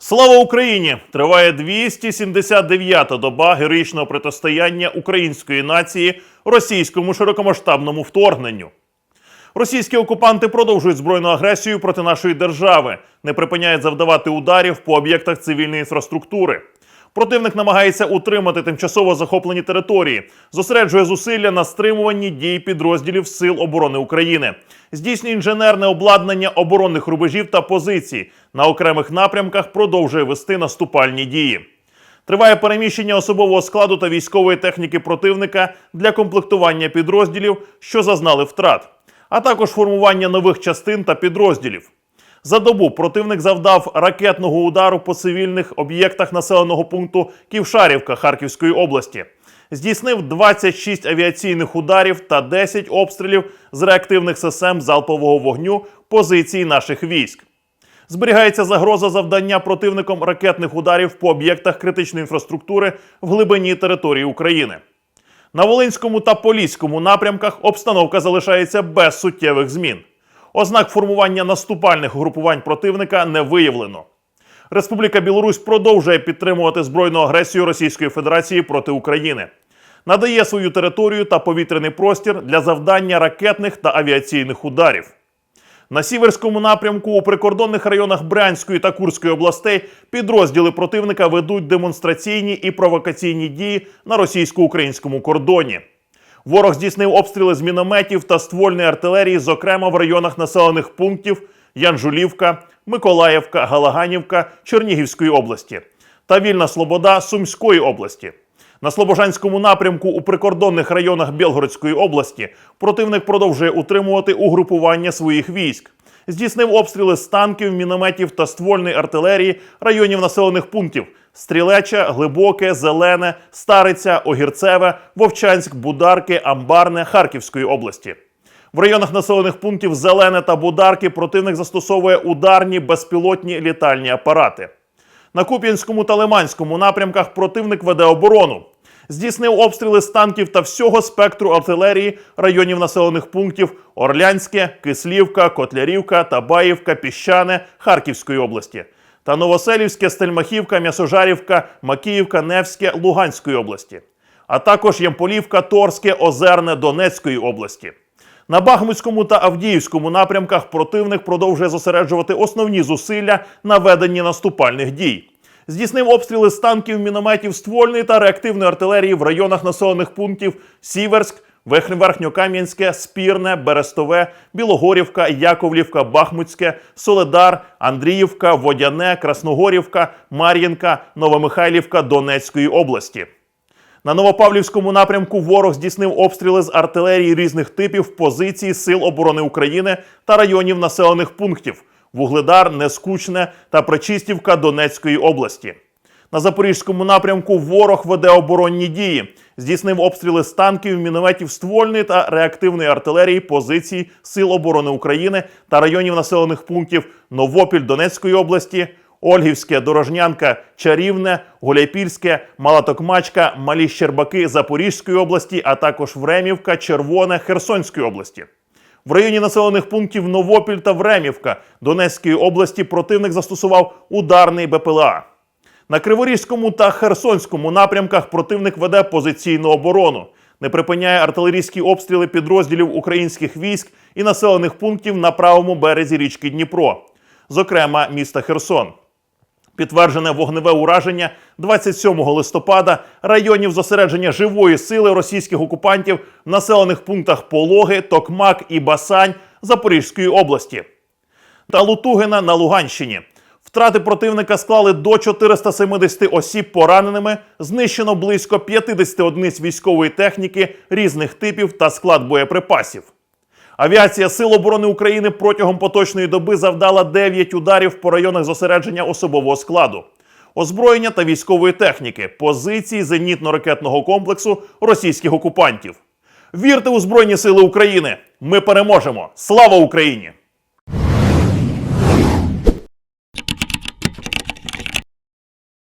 Слава Україні! Триває 279-та доба героїчного протистояння української нації російському широкомасштабному вторгненню. Російські окупанти продовжують збройну агресію проти нашої держави, не припиняють завдавати ударів по об'єктах цивільної інфраструктури. Противник намагається утримати тимчасово захоплені території, зосереджує зусилля на стримуванні дій підрозділів Сил оборони України, здійснює інженерне обладнання оборонних рубежів та позицій. На окремих напрямках продовжує вести наступальні дії. Триває переміщення особового складу та військової техніки противника для комплектування підрозділів, що зазнали втрат, а також формування нових частин та підрозділів. За добу противник завдав ракетного удару по цивільних об'єктах населеного пункту Ківшарівка Харківської області. Здійснив 26 авіаційних ударів та 10 обстрілів з реактивних систем залпового вогню позицій наших військ. Зберігається загроза завдання противником ракетних ударів по об'єктах критичної інфраструктури в глибині території України. На Волинському та Поліському напрямках обстановка залишається без суттєвих змін. Ознак формування наступальних групувань противника не виявлено. Республіка Білорусь продовжує підтримувати збройну агресію Російської Федерації проти України, надає свою територію та повітряний простір для завдання ракетних та авіаційних ударів. На сіверському напрямку у прикордонних районах Брянської та Курської областей підрозділи противника ведуть демонстраційні і провокаційні дії на російсько-українському кордоні. Ворог здійснив обстріли з мінометів та ствольної артилерії, зокрема в районах населених пунктів Янжулівка, Миколаївка, Галаганівка Чернігівської області та Вільна Слобода Сумської області. На Слобожанському напрямку у прикордонних районах Білгородської області противник продовжує утримувати угрупування своїх військ. Здійснив обстріли з танків, мінометів та ствольної артилерії районів населених пунктів Стрілеча, Глибоке, Зелене, Стариця, Огірцеве, Вовчанськ, Бударки, Амбарне Харківської області. В районах населених пунктів Зелене та Бударки противник застосовує ударні безпілотні літальні апарати. На Куп'янському та Лиманському напрямках противник веде оборону. Здійснив обстріли з танків та всього спектру артилерії районів населених пунктів Орлянське, Кислівка, Котлярівка, Табаївка, Піщане Харківської області та Новоселівське, Стельмахівка, М'ясожарівка, Макіївка, Невське Луганської області, а також Ямполівка, Торське, Озерне Донецької області. На Бахмутському та Авдіївському напрямках противник продовжує зосереджувати основні зусилля на веденні наступальних дій. Здійснив обстріли з танків, мінометів, ствольної та реактивної артилерії в районах населених пунктів Сіверськ, Верхньоверхньокам'янське, Спірне, Берестове, Білогорівка, Яковлівка, Бахмутське, Соледар, Андріївка, Водяне, Красногорівка, Мар'їнка, Новомихайлівка Донецької області. На Новопавлівському напрямку ворог здійснив обстріли з артилерії різних типів позицій Сил оборони України та районів населених пунктів Вугледар, Нескучне та Причистівка Донецької області. На запорізькому напрямку ворог веде оборонні дії, здійснив обстріли з танків, мінометів ствольної та реактивної артилерії позицій Сил оборони України та районів населених пунктів Новопіль Донецької області, Ольгівське, Дорожнянка, Чарівне, Гуляйпільське, Малатокмачка, Малі Щербаки Запорізької області, а також Времівка, Червоне Херсонської області. В районі населених пунктів Новопіль та Времівка Донецької області противник застосував ударний БПЛА. На Криворізькому та Херсонському напрямках противник веде позиційну оборону, не припиняє артилерійські обстріли підрозділів українських військ і населених пунктів на правому березі річки Дніпро, зокрема міста Херсон. Підтверджене вогневе ураження 27 листопада районів зосередження живої сили російських окупантів в населених пунктах Пологи, Токмак і Басань Запорізької області та Лутугина на Луганщині. Втрати противника склали до 470 осіб пораненими, знищено близько 50 одиниць військової техніки різних типів та склад боєприпасів. Авіація Сил оборони України протягом поточної доби завдала 9 ударів по районах зосередження особового складу, озброєння та військової техніки, позиції зенітно-ракетного комплексу російських окупантів. Вірте у Збройні Сили України! Ми переможемо! Слава Україні!